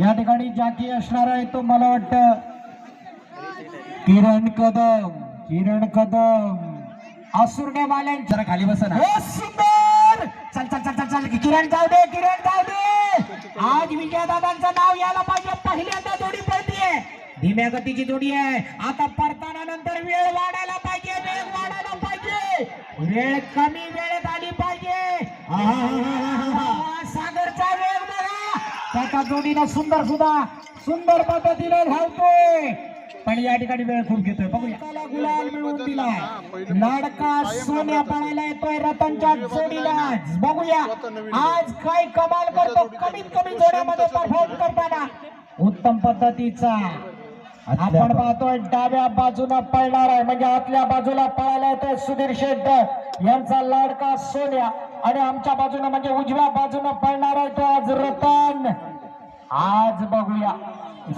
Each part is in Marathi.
या ठिकाणी जाकी असणार आहे तो मला वाटतं. किरण कदम किरण कदम. आसुर्डे वाल्यां जरा खाली बसा ना. सुंदर! चल चल चल चल चल. किरण जाऊ दे किरण जाऊ दे. आज विजयदादांचं नाव यायला पाहिजे. पहिल्यांदा जोडी पडतीये. धीम्या गतीची जोडी आहे. आता परताना नंतर वेळ वाढायला पाहिजे वेळ वाढायला पाहिजे. वेळ कमी वेळेत आली पाहिजे. सागरचा वेळ त्याच्या जोडीनं सुंदर सुद्धा सुंदर पद्धतीने धावतोय. पण या ठिकाणी वेळ खूप घेतोय. बघूया. गुलाल मिळवून दिला. लाडका सोन्या पळायला येतोय रतनच्या जोडीला. बघूया. आज काय कमाल करतो. कमीत कमी जोड्यामध्ये परफॉर्म करताना. उत्तम पद्धतीचा. आपण पाहतोय डाव्या बाजूला पळणार आहे. म्हणजे आतल्या बाजूला पळायला येतोय सुधीर शेट्ट. यांचा लाडका सोन्या. आणि आमच्या बाजूने म्हणजे उजव्या बाजूने पळणार आहे तो आज रतन. आज बघूया.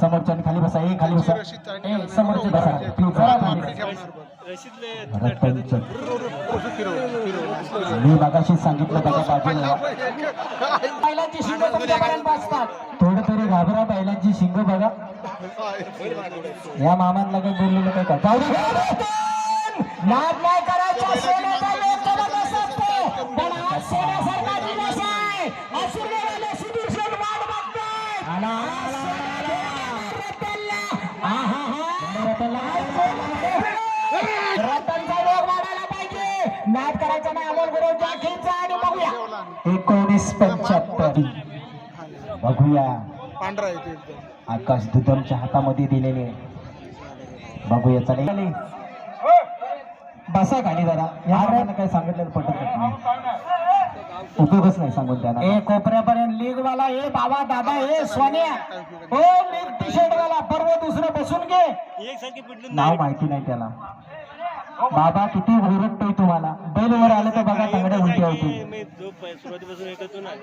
समोरच्या खाली बसा ए खाली बसा. ए समोरचे बसा. मी मगाशी सांगितलं त्याच्या बाजूला. बैलांची शिंग तुमच्यापर्यंत बसतात. थोडं तरी घाबरा बैलांची शिंग बघा. या मामांना काही बोललेलं काय का? नाही करायचा करायचा नाही. अमोल गुरु जाखीचा आणि बघूया. एकोणीस पंच्याहत्तर. बघूया. पांढरा आहे ते एकदम. आकाश दुदमच्या हातामध्ये दिलेले. बघूया चालेल बसा खाली जरा. या हाताने काही सांगितलेलं पटत नाही. उपयोगच नाही सांगून त्यांना ए कोपऱ्यापर्यंत लीग वाला ए बाबा दादा ए सोन्या. ओ लीग टी शर्ट वाला पर्व दुसरं बसून घे. नाव माहिती नाही त्याला. बाबा किती ओरडतोय तुम्हाला. बैलवर आलं तर बघा तांगड्या उलटी होती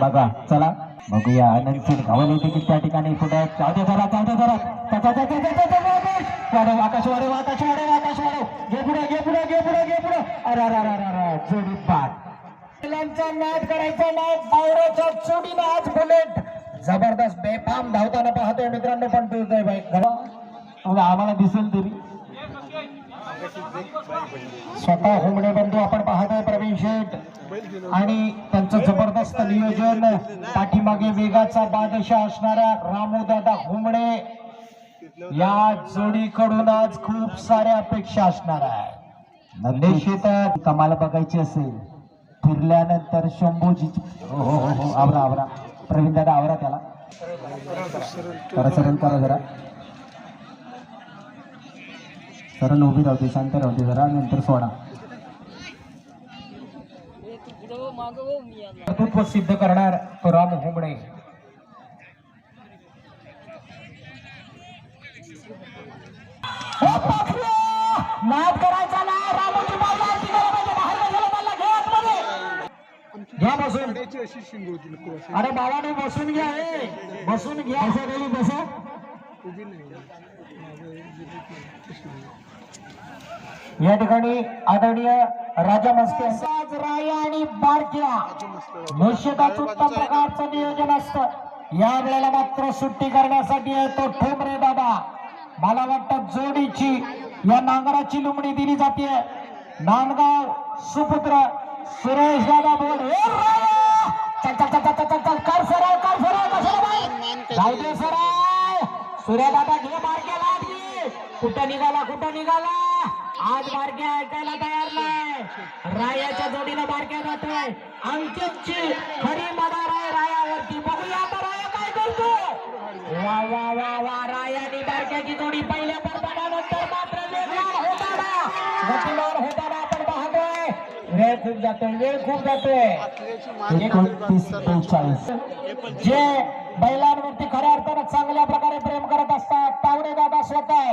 बघा चला. बघूया आनंद सिंग धावल की त्या ठिकाणी पुढे. दे जरा दे जरा. आकाश वाढव आकाश वाढव आकाश वाढव. घे पुढे घे पुढे घे पुढे घे पुढे. अरे अरे अरे अरे जोडी पाठ बैलांचा नाद करायचा नाही बावऱ्याच्या चोडीनं आज बुलेट. जबरदस्त बेफाम धावताना पाहतोय मित्रांनो पण तू बाईक आम्हाला दिसेल तरी. स्वतः होमडे बंधू आपण पाहतोय प्रवीण शेठ. आणि त्यांचं जबरदस्त नियोजन पाठीमागे वेगाचा बादशाह असणाऱ्या रामोदादा हुमणे या जोडीकडून आज खूप साऱ्या अपेक्षा असणार आहे निश्चित कमाल बघायची असेल. फिरल्यानंतर शंभूजी हो हो हो हो आवरा आवरा. प्रवीण दादा आवरा त्याला. करा सरळ करा जरा. सरळ उभी राहते शांत राहते जरा नंतर सोडा. कर्तृत्व सिद्ध करणार तो राम होंबडे मात करायचा ना रामोजी अरे बाबा बसून घ्या बसून घ्या. बसा या ठिकाणी आदरणीय राजा मस्के साज राय आणि बारक्या निश्चितच उत्तम प्रकारचं नियोजन असतं. या वेळेला मात्र सुट्टी करण्यासाठी येतो ठोंबरे दादा. मला वाटतं जोडीची या नांगराची लुमणी दिली जाते. नांदगाव सुपुत्र सुरेश दादा बोल चल चल चल चल चल चल कर सराव कर सराव कशाला बाई? जाऊ दे सराव सूर्या दादा घे बारक्याला. आत कुठं निघाला कुठं निघाला? आज बारक्या ऐकायला तयार नाही रायाच्या जोडीनं बारक्या जातोय. अंकितची खरी मदार आहे रायावरती. बघूया आता राया काय करतो. वा वा वा वा. रायाने बारक्याची जोडी पहिल्या परताव्यानंतर मात्र वेगवान होताना होताना आपण पाहतोय. वेळ खूप जातोय वेळ खूप जातोय. एकोणतीस बेचाळीस जे बैलांवरती खऱ्या अर्थानं चांगल्या प्रकारे प्रेम करत असतात. पावणे दादा स्वतः.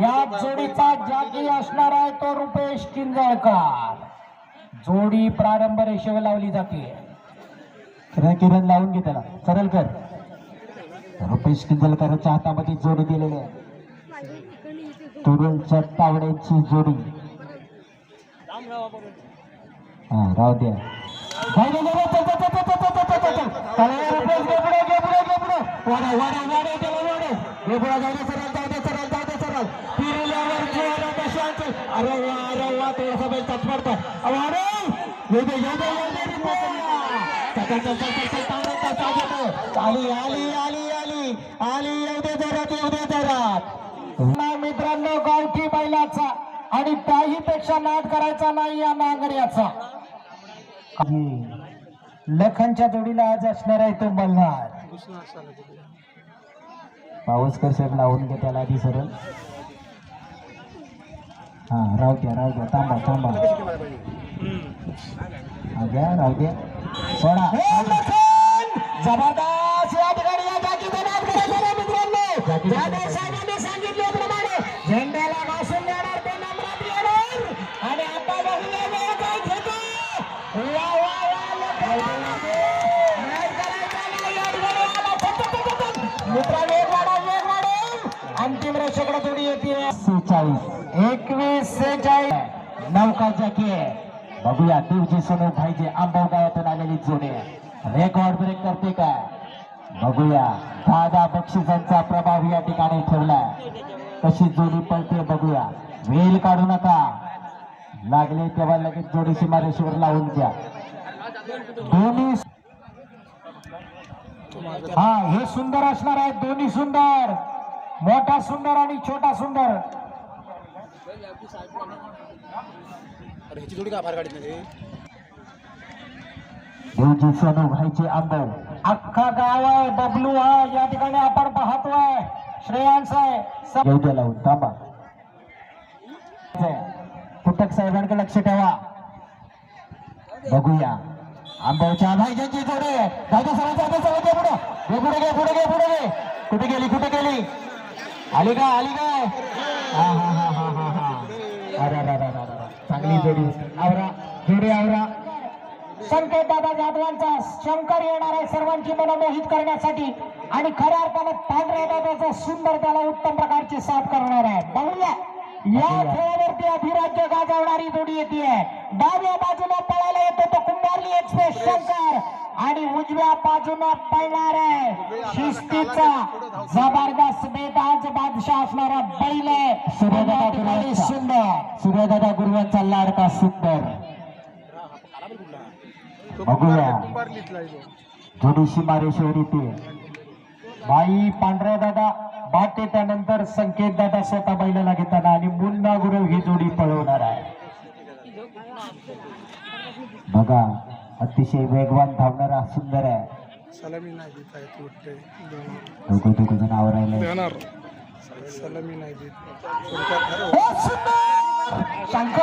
या जोडीचा जागी असणार आहे तो रुपेश किंजळकर. जोडी प्रारंभ रेषेवर लावली जाते. किरण किरण लावून घे त्याला. सरळ कर. रुपेश किंजळकरच्या हातामध्ये जोडी दिलेली आहे. तुरुलच्या तावड्यांची जोडी. हा राहू द्या. वाढव वाढव वाढव त्याला वाढव. हे बोला जाऊ दे सरळ जाऊ दे सरळ जाऊ दे सरळ. पिरील्यावर जोरा अरे वा अरे वा थोडासा बैल ताच पडतो वाढव. येऊ दे येऊ दे येऊ दे आली आली आली आली आली येऊ दे जरात येऊ दे जरात. मित्रांनो गावठी बैलाचा आणि त्याही पेक्षा नाट करायचा नाही या नांगऱ्याचा लखनच्या जोडीला आज असणार आहे तो मल्हार. पावसकर साहेब लावून घ्या त्याला आधी सरळ. हा राहू द्या राहू द्या. थांबा थांबा. द्या राहू द्या. सोडा. जबरदस्त या ठिकाणी या मित्रांनो. सेचाळीस नौका बघूया देवजी सोनू भाईजी आंबव गावातून आलेली जोडी रेकॉर्ड ब्रेक करते का? बघूया. दादा बक्षिसांचा प्रभाव या ठिकाणी ठेवलाय. कशी जोडी पळते बघूया. वेल काढू नका. लागले तेव्हा लगेच जोडी सीमारेश्वर लावून द्या दोन्ही हा हे सुंदर असणार आहे. दोन्ही सुंदर. मोठा सुंदर आणि छोटा सुंदर. अरे ह्याची थोडी का फार गाडीत नाही? देवजी सोनू भाईचे आंदोलन अख्खा गाव आहे बबलू आहे या ठिकाणी आपण पाहतोय. श्रेयांश आहे. सब- लावून थांबा. पुटक साहेबांकडे लक्ष ठेवा. बघूया. आंबवच्या भाईजांची जोडे. जाऊ सरांचा सरळ जाऊ पुढे. गे पुढे गे पुढे गे कुठे गेली कुठे गेली? आली का आली काय? हा हा हा हा हा हा. अरे अरे. चांगली जोडी. आवरा जोडी आवरा. संकेत दादा जाधवांचा शंकर येणार आहे सर्वांची मनं मोहित करण्यासाठी. आणि खऱ्या अर्थानं पांढऱ्या दादाचा सुंदर त्याला उत्तम प्रकारची साथ करणार आहे. बघूया. या खेळावरती अधिराज्य गाजवणारी जोडी येते. डाव्या बाजूला पळायला येतो तो कुंभारली एक्सप्रेस शंकर. आणि उजव्या बाजूला पळणार आहे शिस्तीचा जबरदस्त बेताज बादशाह असणारा बैल आहे सुंदर. सूर्यदादा गुरुवांचा लाडका सुंदर. बघूया. मारेश्वरी ती बाई पांढऱ्या दादा बाटे त्यानंतर संकेत दादा स्वतः बैलाला घेताना आणि मुन्ना गुरु ही जोडी पळवणार आहे. बघा. अतिशय वेगवान धावणारा सुंदर आहे. सलामी नाही देत आहे ती वाटते दोघं दोघ जण आवरायला सलामी नाही देत. हो, सुंदर!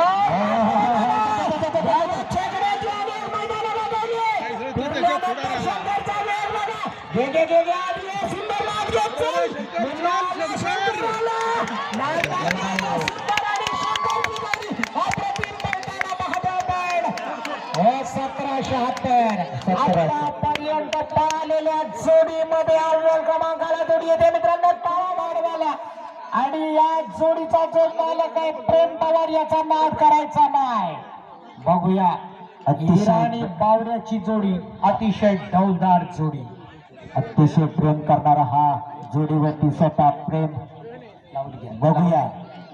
आतापर्यंत पळालेल्या जोडीमध्ये अव्वल क्रमांकाला जोडी येते. मित्रांनो टाळा गाडवाला आणि या जोडीचा जो मालक आहे प्रेम पवार याचा नाद करायचा नाही. बघूया. आणि बावऱ्याची जोडी अतिशय डौलदार जोडी. अतिशय प्रेम करणारा हा जोडीवरती स्वतः प्रेम. लावून घ्या. बघूया.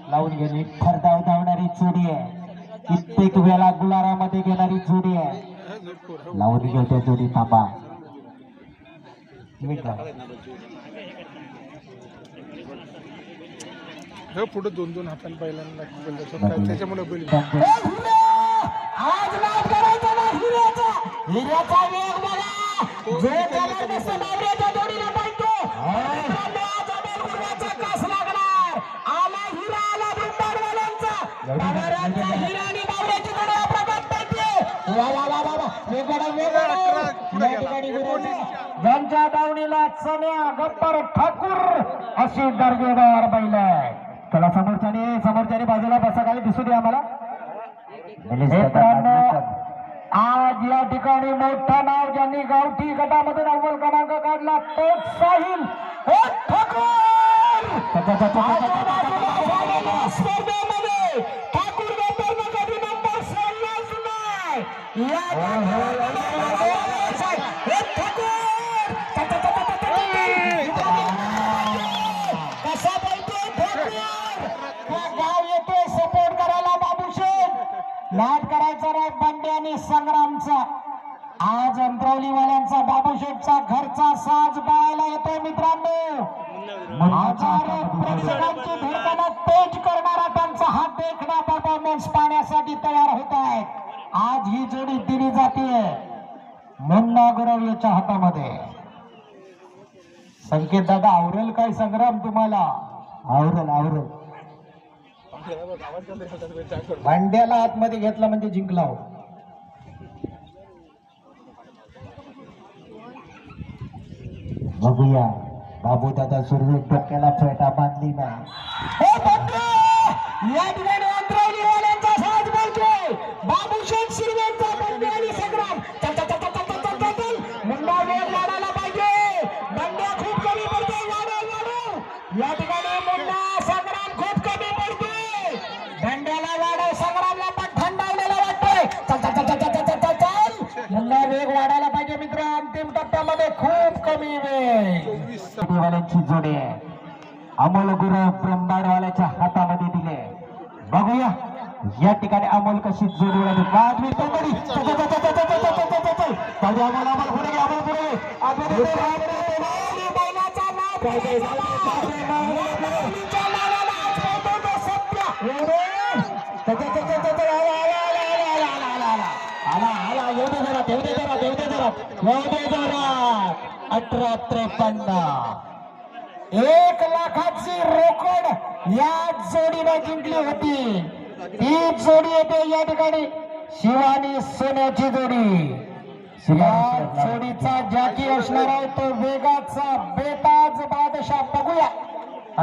लावून घेणे खरदाव धावणारी जोडी आहे. कित्येक वेळा गुलारामध्ये घेणारी जोडी आहे. लावली होत्या जोडी थांबा पुढे दोन दोन हातांनी पहिल्यांदा त्याच्यामुळे विरोधी यांच्या दावणीला चण्या गप्पर ठाकूर अशी दर्जेदार बैल चला समोरच्याने समोरच्याने बाजूला बसा खाली दिसू दे आम्हाला आज या ठिकाणी मोठं नाव ज्यांनी गावठी गटामधून अव्वल क्रमांक काढला तोच साहिल ठाकूर स्पर्धेमध्ये या नाद करायचा नाही बंडे आणि संग्रामचा. आज अंतरवलीवाल्यांचा बाबूशेठचा घरचा साज पाहायला येतोय मित्रांनो. हजारो प्रेक्षकांची धडकन तेज करणारा त्यांचा हा देखणा परफॉर्मन्स पाहण्यासाठी तयार होत आहे आज ही जोडी दिली जाते. मुन्ना गुरव याच्या हातामध्ये. संकेत दादा आवरेल काय संग्राम तुम्हाला? आवरेल आवरेल. भांड्याला आतमध्ये घेतला म्हणजे जिंकला हो बघूया बाबू दादा सुरवे डोक्याला फेटा बांधली नाही या ठिकाणी अंतरावली वाल्यांचा साथ बोलतोय. बाबू शेठ शिरवेंचा वाल्यांची जोडी आहे अमोल गुरु ब्रह्माडवाल्याच्या हातामध्ये दिले बघूया या ठिकाणी अमोल कशी जोडी उडाली बाद मी तरी अमोल अमोल पुढे अमोल पुढे आला आला येऊ दे जरा येऊ दे जरा येऊ दे जरा येऊ दे जरा अठरा त्रेपन्न. एक लाखाची रोकड या जोडीने जिंकली होती. ही जोडी येते या ठिकाणी शिवानी सोन्याची जोडी. या जोडीचा जॅकी असणार आहे तो वेगाचा बेताज बादशाह. बघूया.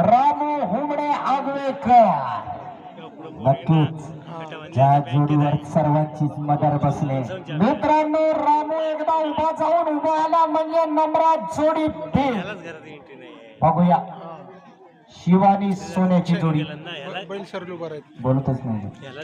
रामू हुमणे आगवेकर. नक्कीच. ज्या जोडीवर सर्वांचीच मदर बसले. मित्रांनो रामू एकदा उभा जाऊन उभा आला म्हणजे नम्रात जोडी बघूया. शिवानी सोन्याची जोडी. बोलतच नाही. याला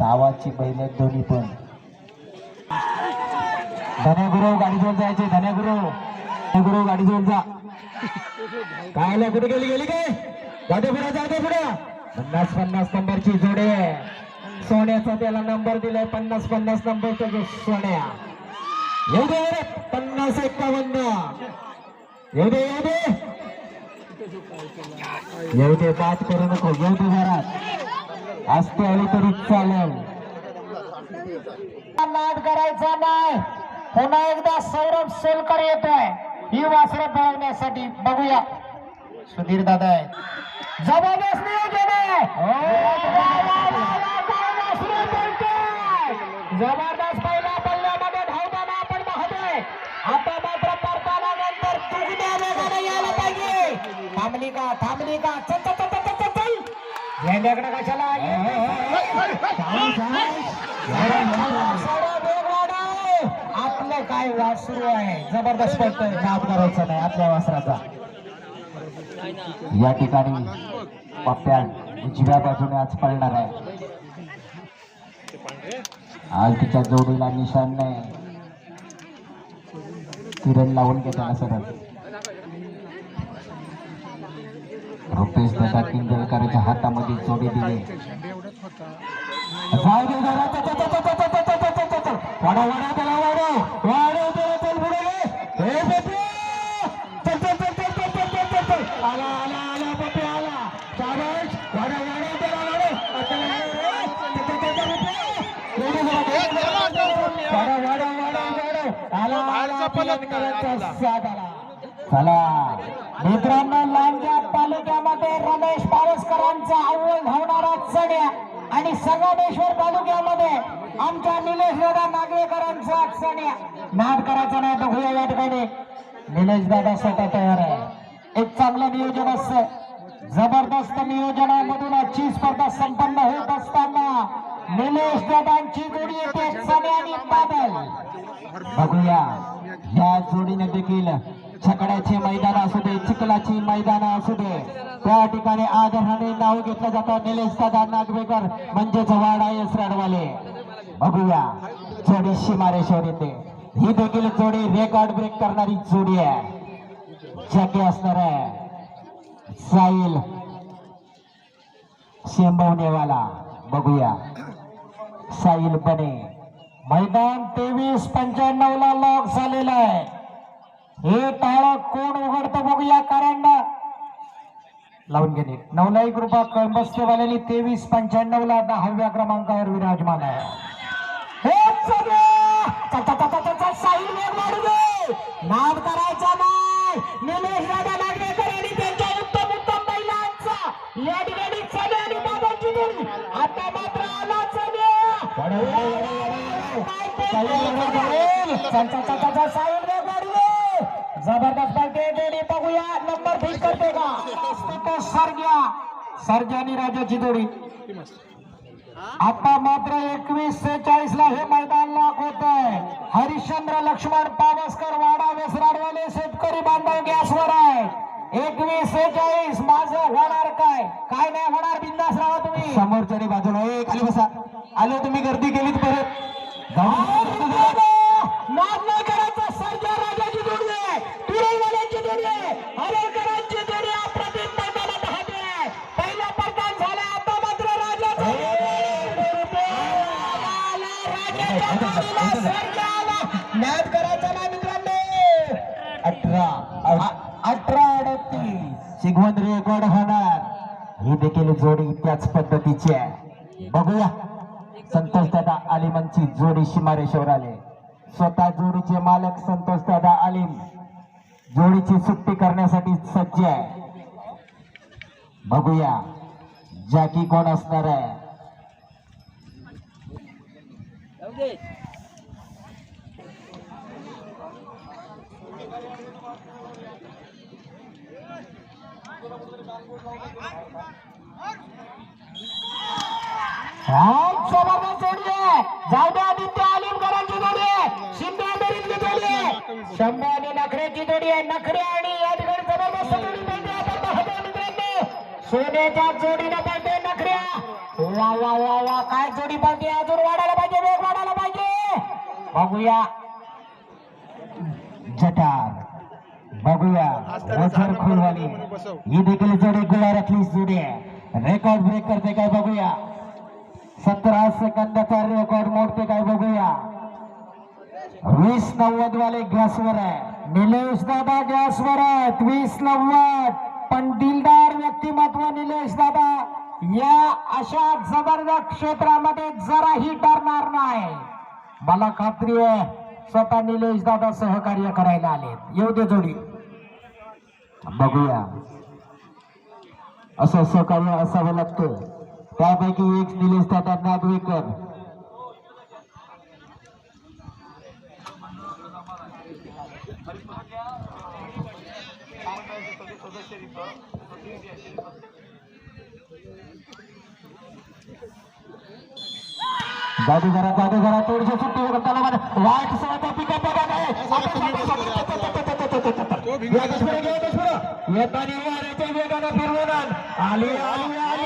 गावाची बैल आहेत दोन्ही पण. धन्यगुरु गाडी जोड जायचे. धन्यगुरु धन्यगुरु गाडी जोड जा. काय आलं, कुठे गेली? गेली काय? जाते पुढे जाते पुढे. पन्नास पन्नास नंबरची जोडे. सोन्याचा त्याला नंबर दिलाय. पन्नास पन्नास नंबरचा जो सोन्या. येऊ दे अरे पन्नास एक्कावन्न येऊ दे येऊ दे. येऊ दे बात करू नको. येऊ दे घरात. असते आली तरी चालेल. नाद करायचा नाही. पुन्हा एकदा सौरभ सोलकर येतोय. ही वासरे पळवण्यासाठी बघूया. सुधीर दादा आहे जबरदस्त नियोजन आहे. पळतोय. जबरदस्त पहिल्या पल्ल्यामध्ये धावताना आपण पाहतोय. आता मात्र परताना नंतर वेगाने यायला पाहिजे. थांबली का? थांबली का? चल झेंड्याकडे कशाला आपलं काय वासरू आहे जबरदस्त पडतोय नाद करायचा नाही आपल्या वासराचा या ठिकाणी पप्प्या उजव्या बाजूने आज पळणार आहे आज तिच्या जोडीला निशाण नाही किरण लावून घेताना सरळ रुपेश दादा किंजळकरांच्या हातामध्ये जोडी दिली चला मित्रांनो लांडग्या तालुक्यामध्ये रमेश पारसकरांचा अव्वल धावणारा चढ्या आणि संगमेश्वर तालुक्यामध्ये आमच्या निलेश दादा नागवेकरांचा चढ्या. नाद करायचा नाही बघूया या ठिकाणी. निलेश दादा स्वतः तयार आहे. एक चांगलं नियोजन असतं. जबरदस्त नियोजनामधून आजची स्पर्धा संपन्न होत असताना निलेश दादांची जोडी येते चण्या आणि बादल. बघूया. या जोडीने देखील छकड्याचे मैदान असू दे चिखलाची मैदान असू दे. त्या ठिकाणी आदराने नाव घेतलं जातं. निलेश सदा नागवेकर म्हणजेच वाडा रडवाले बघूया जोडी शिमारेश्वर येते. ही देखील जोडी रेकॉर्ड ब्रेक करणारी जोडी आहे. जगे असणार आहे. साईल शेंबवणेवाला. बघूया. साईल बने. मैदान तेवीस पंच्याण्णव ला लॉक झालेलं आहे. हे टाळ कोण उघडतं बघूया कारण. लावून घेणे नवला एक रुपया कळंबस्तेवाल्यांनी तेवीस पंच्याण्णव ला दहाव्या क्रमांकावर विराजमान आहे. नाद करायचा नाही. निलेश दादा नागवेकर आणि त्यांच्या उत्तम उत्तम महिलांचा या ठिकाणी चणे आणि बाबांची जोडी आता मात्र आला चल- चल- चल- चल- साईल वेग वाढू दे. जबरदस्त पार्टी बघूया नंबर फिश करते का? तो सर्ग्या सर्ग्या राजाची जोडी. आता मात्र एकवीस सेहेचाळीस ला हे मैदान लाख होत आहे हरिश्चंद्र लक्ष्मण पावसकर वाडा वेसराडवाले शेतकरी बांधव गॅसवर आहे. एकवीस सेहेचाळीस. माझं होणार काय? काय नाही होणार बिंदास राहा तुम्ही. समोरच्या बाजूला एक खाली बसा. आलो तुम्ही गर्दी केलीत परत. अलिमांची आलिमांची जोडी सीमारेश्वर आले. स्वतः जोडीचे मालक संतोष दादा आलिम. जोडीची सुट्टी करण्यासाठी सज्ज आहे. बघूया जॅकी कोण असणार आहे? आज जबरदस्त जोडी आहे. जाऊ द्या आदित्य आलिमकरांची जोडी आहे. शिंदे अमेरिकची जोडी आहे. शंभू आणि नखऱ्याची जोडी आहे. नखरे आणि या ठिकाणी जबरदस्त जोडी पाहिजे आपण पाहतोय मित्रांनो. सोन्याच्या जोडीनं पाहिजे नखऱ्या वा वा वा वा. काय जोडी पाहिजे अजून वाढायला पाहिजे. वेग वाढायला पाहिजे. बघूया. जटार. बघूया. वजर खुलवाली ही देखील जोडी गुलारातली जोडी आहे. रेकॉर्ड ब्रेक करते काय बघूया. सतरा सेकंदाचा रेकॉर्ड मोडते काय बघूया. वीस नव्वद वाले गॅसवर आहे. निलेश दादा गॅसवर आहेत वीस नव्वद. पण दिलदार व्यक्तिमत्व निलेश दादा. या अशा जबरदस्त क्षेत्रामध्ये जराही डरणार नाही. मला खात्री आहे स्वतः निलेश दादा सहकार्य करायला आले येऊ दे जोडी. बघूया. असं सहकार्य असावं लागतं. त्यापैकी एक निलेश दादा नागवेकर जादू करा जादू करा थोडीशी सुट्टी वाईट सवय पिकअप येताना वाऱ्याच्या वेगानं फिरवून आण. आली आली आली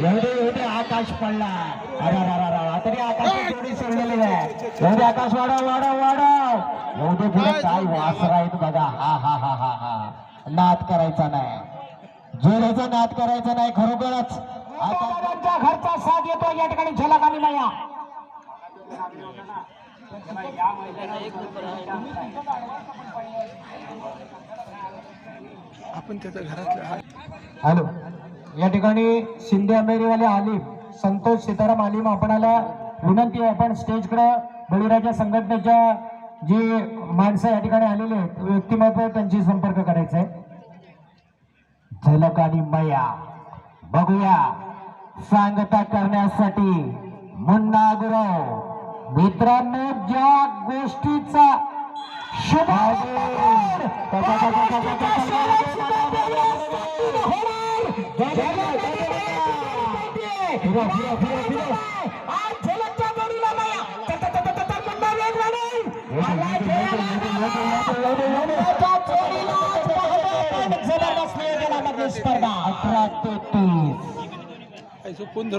एवढे एवढे आकाश पडला. तरी आकाश जोडी सोडलेली आहे. एवढे आकाश वाढव वाढव वाढव. एवढे पुढे काय वासर आहेत बघा. हा हा हा हा हा. नाद करायचा नाही. जोड्याचा नाद करायचा नाही खरोखरच. आता घरचा साथ येतो या ठिकाणी झलक आणि माया आपण त्याच्या घरातल्या हॅलो. या ठिकाणी शिंदे अमेरीवाले आलिम संतोष सीताराम आलिम आपणाला विनंती आहे आपण स्टेजकडे बळीराजा संघटनेच्या जी माणसं या ठिकाणी आलेली आहेत व्यक्तिमत्व त्यांची संपर्क करायचा आहे झलक आणि मया बघूया सांगता करण्यासाठी मुन्ना गुरव मित्रांनो ज्या गोष्टीचा शुभ स्पर्धा अठरा ते तीस कोण